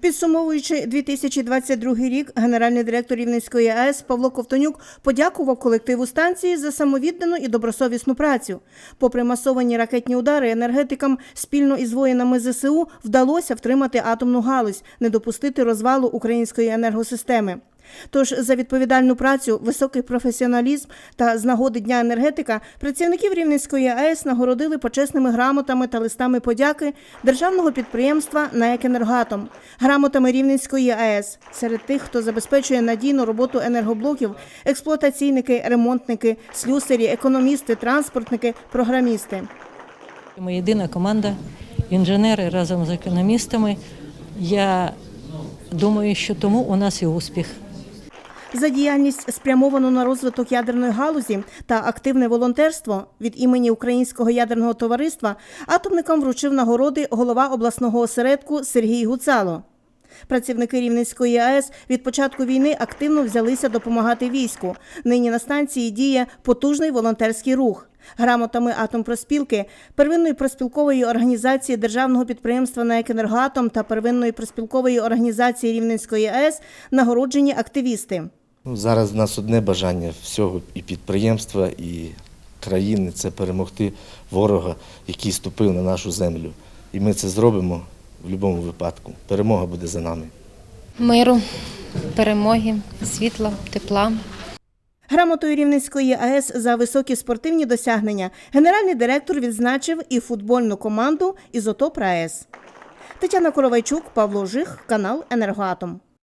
Підсумовуючи 2022 рік, генеральний директор Рівненської АЕС Павло Ковтонюк подякував колективу станції за самовіддану і добросовісну працю. Попри масовані ракетні удари, енергетикам спільно із воїнами ЗСУ вдалося втримати атомну галузь, не допустити розвалу української енергосистеми. Тож за відповідальну працю, високий професіоналізм та з нагоди Дня енергетика працівників Рівненської АЕС нагородили почесними грамотами та листами подяки державного підприємства «НАЕК Енергоатом», грамотами Рівненської АЕС. Серед тих, хто забезпечує надійну роботу енергоблоків, експлуатаційники, ремонтники, слюсарі, економісти, транспортники, програмісти. Ми єдина команда, інженери разом з економістами. Я думаю, що тому у нас і успіх. За діяльність спрямовану на розвиток ядерної галузі та активне волонтерство від імені Українського ядерного товариства атомникам вручив нагороди голова обласного осередку Сергій Гуцало. Працівники Рівненської АЕС від початку війни активно взялися допомагати війську. Нині на станції діє потужний волонтерський рух. Грамотами атомпроспілки, первинної проспілкової організації державного підприємства «НАЕК Енергоатом» та первинної проспілкової організації Рівненської АЕС нагороджені активісти. Ну, зараз в нас одне бажання всього і підприємства, і країни це перемогти ворога, який ступив на нашу землю. І ми це зробимо в будь-якому випадку. Перемога буде за нами. миру, перемоги, світла, тепла. Грамотою Рівненської АЕС за високі спортивні досягнення генеральний директор відзначив і футбольну команду «Ізотоп АЕС». Тетяна Коровайчук, Павло Жих, канал «Енергоатом».